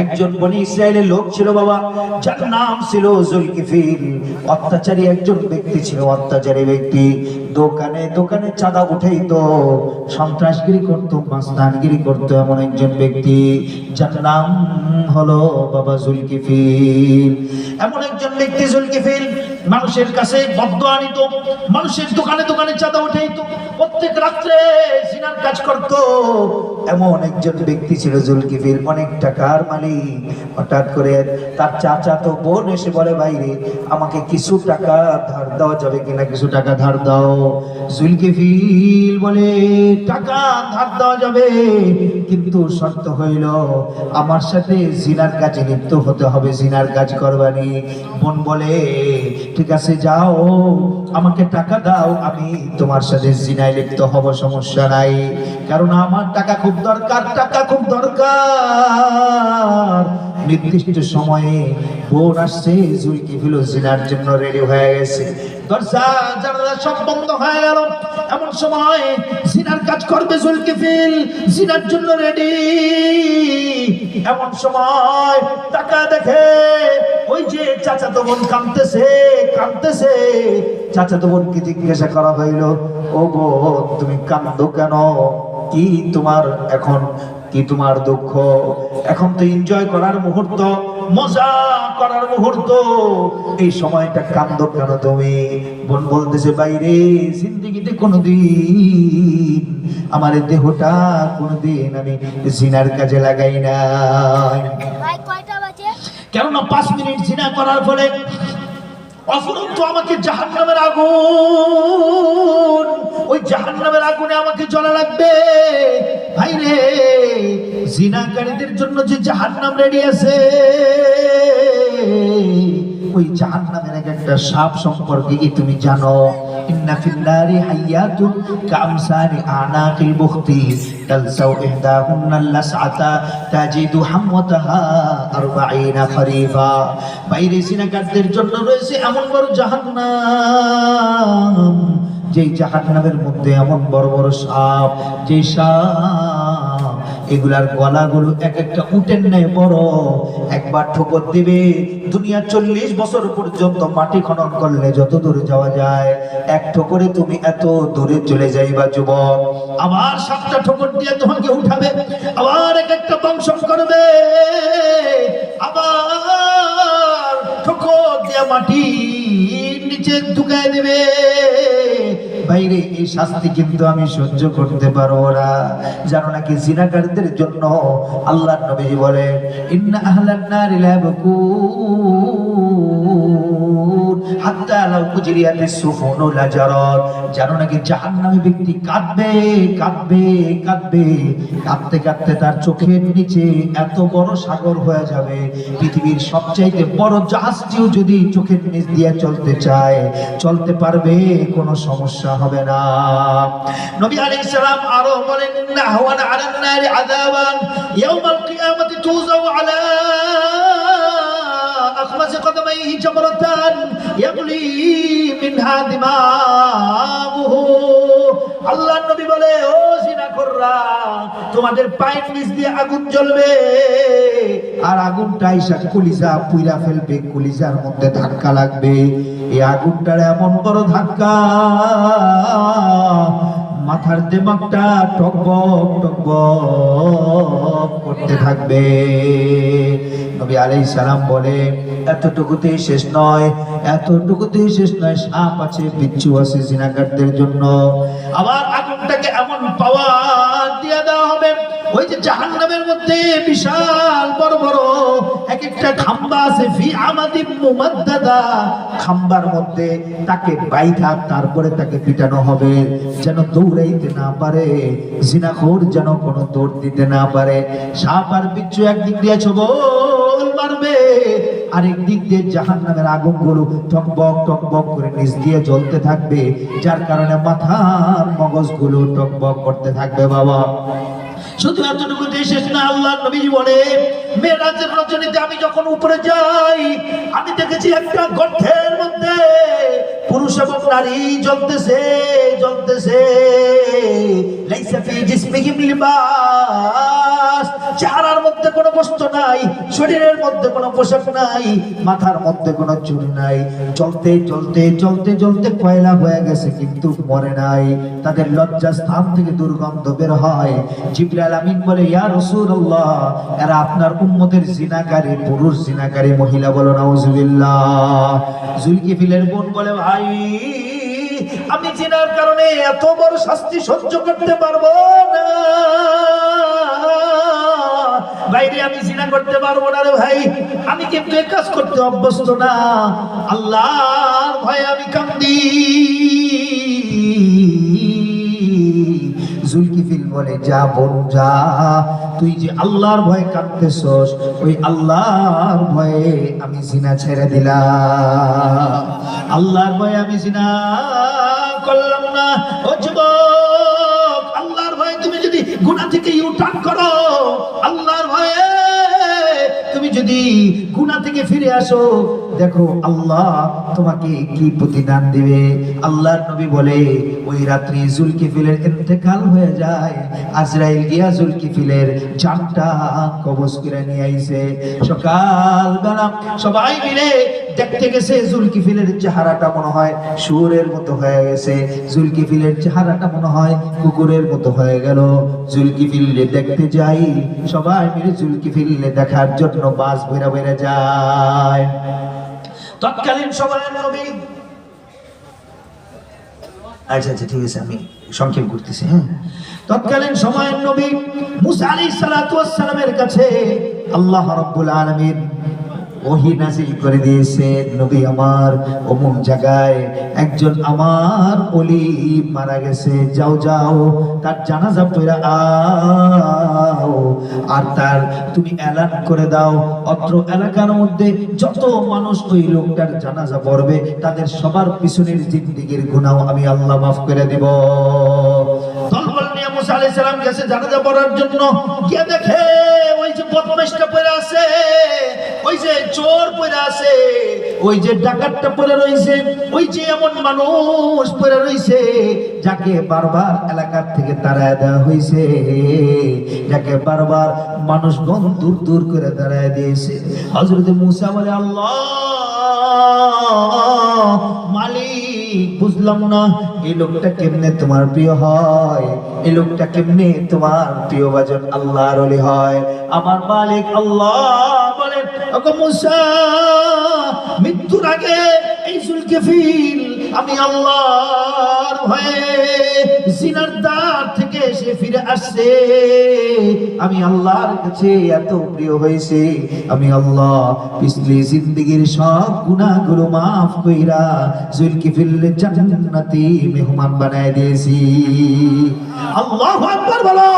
একজন বনি ইসরায়েলের লোক ছিল বাবা, যার নাম ছিল জুলকিফিল অত্যাচারী একজন ব্যক্তি ছিল, অত্যাচারী ব্যক্তি। দোকানে দোকানে চাঁদা উঠাইতো, সন্ত্রাসগিরি করতো মাস্তানগিরি করতো এমন একজন ব্যক্তি, যার নাম হলো বাবা জুলকিফিল এমন একজন ব্যক্তি জুলকিফিল মানুষের কাছে বদ্ধ আনিত, মানুষের দোকানে দোকানে চাঁদা উঠাইতো, প্রত্যেক রাত্রে সিনার কাজ করত এমন একজন ব্যক্তি ছিল জুলকিফিল অনেক টাকার মালিক। হঠাৎ করে তার চাচা তো বোন এসে বলে বাইরে আমাকে কিছু টাকা ধার দেওয়া যাবে কিনা? কিছু টাকা ধার দাও। জুলকিফিল বলে, টাকা ধার দেওয়া যাবে। কিন্তু শর্ত হইল, আমার সাথে জিনার কাজে লিপ্ত হতে হবে, জিনার কাজ করবানি। বোন বলে, ঠিক আছে, যাও, আমাকে টাকা দাও, আমি তোমার সাথে জিনায় লিপ্ত হব, সমস্যা নাই। কারণ আমার টাকা খুব দরকার, টাকা খুব দরকার। নির্দিষ্ট সময়ে বোন আসছে জুলকি ফিল জিনার জন্য রেডি হয়ে গেছে। সব বন্ধ হয়ে গেল। এমন সময় কাজ করবে ফিল, জিনার জন্য রেডি এমন সময় টাকা দেখে ওই যে চাচাতো বোন কাঁদতেছে কাঁদতেছে। চাচাতো বোনকে জিজ্ঞাসা করা হইল, ও বোন, তুমি কান্দো কেন? কি তোমার এখন? কি তোমার দুঃখ? এখন তো এনজয় করার মুহূর্ত মজা করার মুহূর্ত। এই সময়টা কান্দ কেন তুমি? বোন বলতেছে বাইরে জিন্দিগিতে কোনোদিন আমার দেহটা কোনোদিন আমি জিনার কাজে লাগাই না কেননা পাঁচ মিনিট জিনা করার ফলে অফুরন্ত আমাকে জাহান নামের আগুন, ওই জাহান নামের আগুনে আমাকে জ্বলা লাগবে। ভাই রে, জিনাকারীদের জন্য যে জাহান নাম রেডি আছে, ওই জাহান নামের এক একটা সাপ সম্পর্কে কি তুমি জানো? ইন্না ফিন্নারি হাইয়াতুন কামসারি আনাকিল বুখতি তালসাউ ইহদাহুন্না লাসআতা তাজিদু হামওয়াতাহা আরবাঈনা খরিফা বাইরে সিনাকারদের জন্য রয়েছে এমন বড় জাহান্নাম যেই জাহান্নামের মধ্যে এমন বড় বড় সাপ যে সাপ এগুলার গলাগুলো এক একটা উটের নেয় বড়। একবার ঠোকর দিবে, দুনিয়া চল্লিশ বছর পর্যন্ত মাটি খনন করলে যত দূরে যাওয়া যায়, এক ঠোকরে তুমি এত দূরে চলে যাইবা যুবক। আবার সাতটা ঠোকর দিয়ে তোমাকে উঠাবে, আবার এক একটা দংশন করবে। আবার ঠোকর দিয়ে মাটি নিচে ঢুকায় দেবে। বাইরে এই শাস্তি কিন্তু আমি সহ্য করতে পারব না। জানো নাকি জিনাকারীদের জন্য আল্লাহ নবী বলেন, ইন্না আহলান নারি লা ইয়াবকুন। হাত্তা লাউ কুজরিয়াতে জানো নাকি জাহান্নামী ব্যক্তি কাঁদবে কাঁদবে কাঁদবে। কাঁদতে কাঁদতে তার চোখের নিচে এত বড় সাগর হয়ে যাবে। পৃথিবীর সবচাইতে বড় জাহাজটিও যদি চোখের নিচ দিয়ে চলতে চায়, চলতে পারবে, কোনো সমস্যা হবে না। নবী আলাইহিস সালাম আরও বলেন না হাওয়ান আলান ইয়াউমাল তুজাউ আলা قدميه جمرة يغلي منها دماغه আল্লাহ নবী বলে ও জিনাখোররা তোমাদের পায়ের নিচ দিয়ে আগুন জ্বলবে আর আগুনটা আইসা কলিজা পুইরা ফেলবে কলিজার মধ্যে ধাক্কা লাগবে এই আগুনটার এমন বড় ধাক্কা মাথার দেমাগটা টকবক টকবক করতে থাকবে। নবী আলাই সালাম বলে, এতটুকুতেই শেষ নয়, এতটুকুতেই শেষ নয়, সাপ আছে, বিচ্ছু আছে, জিনাকারদের জন্য। আবার আগুনটাকে এমন পাওয়া দিয়ে দেওয়া হবে ওই যে জাহান্নামের মধ্যে বিশাল বড় বড় এক একটা খাম্বা আছে, ফি আমাদি মুমাদ্দাদা। খাম্বার মধ্যে তাকে বাইধা, তারপরে তাকে পিটানো হবে, যেন দৌড়াইতে না পারে, জিনাখোর যেন কোনো দৌড় দিতে না পারে। সাপ আর বিচ্ছু একদিক দিয়ে ছবল মারবে, আরেক দিক দিয়ে জাহান নামের আগুনগুলো টকবক টকবক করে নিচ দিয়ে জ্বলতে থাকবে, যার কারণে মাথার মগজগুলো টকবক করতে থাকবে, বাবা। শুধু এতটুকু শেষ না, আল্লাহ নবী বলে, মেয়েরাজের রজনীতে আমি যখন উপরে যাই, আমি দেখেছি একটা গর্থের মধ্যে পুরুষ এবং নারী জ্বলতেছে। লাইসা ফি জিসমিহিম লিবাস মধ্যে কোনো নাই, শরীরের মধ্যে কোনো পোশাক নাই, মাথার মধ্যে কোনো নাই। চলতে চলতে চলতে চলতে কয়লা হয়ে গেছে, কিন্তু মরে নাই। তাদের লজ্জা স্থান থেকে দুর্গন্ধ বের হয়। জিবরাইল আমিন বলে, ইয়া রাসূলুল্লাহ, এরা আপনার উম্মতের জিনাকারী, পুরুষ জিনাকারী মহিলা বলো, নাউজুবিল্লাহ। জুলকিফিলের বোন বলে, ভাই আমি জিনার কারণে এত বড় শাস্তি সহ্য করতে পারব না। বাইরে আমি করতে পারব না রে ভাই। আমি কাজ করতে অভ্যস্ত না। আল্লাহর ভয়ে আমি বলে, যা বোন, যা। তুই যে আল্লাহর ভয়ে কাঁদতেছস, ওই আল্লাহর ভয়ে আমি জিনা ছেড়ে দিলাম। আল্লাহর ভয়ে আমি জিনা করলাম না। ও যুবক, আল্লাহর ভয়ে তুমি যদি গুণা থেকে ইউ টার্ন করো, আল্লাহর ভয়ে তুমি যদি গুণা থেকে ফিরে আসো, দেখো আল্লাহ তোমাকে কি প্রতিদান দিবে। আল্লাহর নবী বলে ওই রাত্রি জুলকি জুলকিফিলের ইন্তেকাল হয়ে যায়। আজরাইল গিয়া জুলকিফিলের জানটা কবজ করে নিয়ে আইছে। সকাল বেলা সবাই মিলে দেখতে গেছে জুলকিফিলের চেহারাটা মনে হয় শুয়োরের মতো হয়ে গেছে। জুলকিফিলের চেহারাটা মনে হয় কুকুরের মতো হয়ে গেল। জুলকিফিলে দেখতে যাই, সবাই মিলে জুলকিফিলে দেখার জন্য বাস বেরা বেরা যায়। তৎকালীন সময়ের নবী আচ্ছা আচ্ছা ঠিক আছে, আমি সংক্ষেপ করতেছি হ্যাঁ। তৎকালীন সময়ের নবী মুসা আলী সালাতামের কাছে আল্লাহ রব্বুল আলামিন ওহি নাজিল করে দিয়েছে নবী আমার অমুক জায়গায়। একজন আমার ওলি মারা গেছে। যাও যাও, তার জানাজা পড়া আও। আর তার তুমি এলান করে দাও। অত্র এলাকার মধ্যে যত মানুষ ওই লোকটার জানাজা পড়বে, তাদের সবার পিছনের জিন্দিগির গুণাও আমি আল্লাহ মাফ করে দেব। মুসা আলাইহিস সালাম গেছে জানাজা পড়ার জন্য। গিয়ে দেখে ওই যে বদমাইশটা পড়ে আছে, ওই যে চোর পড়ে আছে, ওই যে ডাকাতটা পড়ে রইছে ওই যে এমন মানুষ পড়ে রইছে যাকে বারবার এলাকার থেকে তাড়ায় দেওয়া হয়েছে, যাকে বারবার মানুষগণ দূর দূর করে দাঁড়ায় দিয়েছে। হযরত মুসা বলে, আল্লাহ, মালিক বুঝলাম না, এই লোকটা কেমনে তোমার প্রিয় হয়? এই লোকটা কেমনে তোমার প্রিয় বাজন আল্লাহর ওলি হয়? আমার মালিক আল্লাহ বলেন মৃত্যুর আগে এই জুলকেফিল আমি আল্লাহর ভয়ে জিনার দ্বার থেকে সে ফিরে আসছে। আমি আল্লাহর কাছে এত প্রিয় হয়েছে। আমি আল্লাহ পিছলে জিন্দগির সব গুনাহগুলো মাফ কইরা জুলকিফিল জান্নাতি মেহমান বানায় দিয়েছি। আল্লাহু আকবার বলো।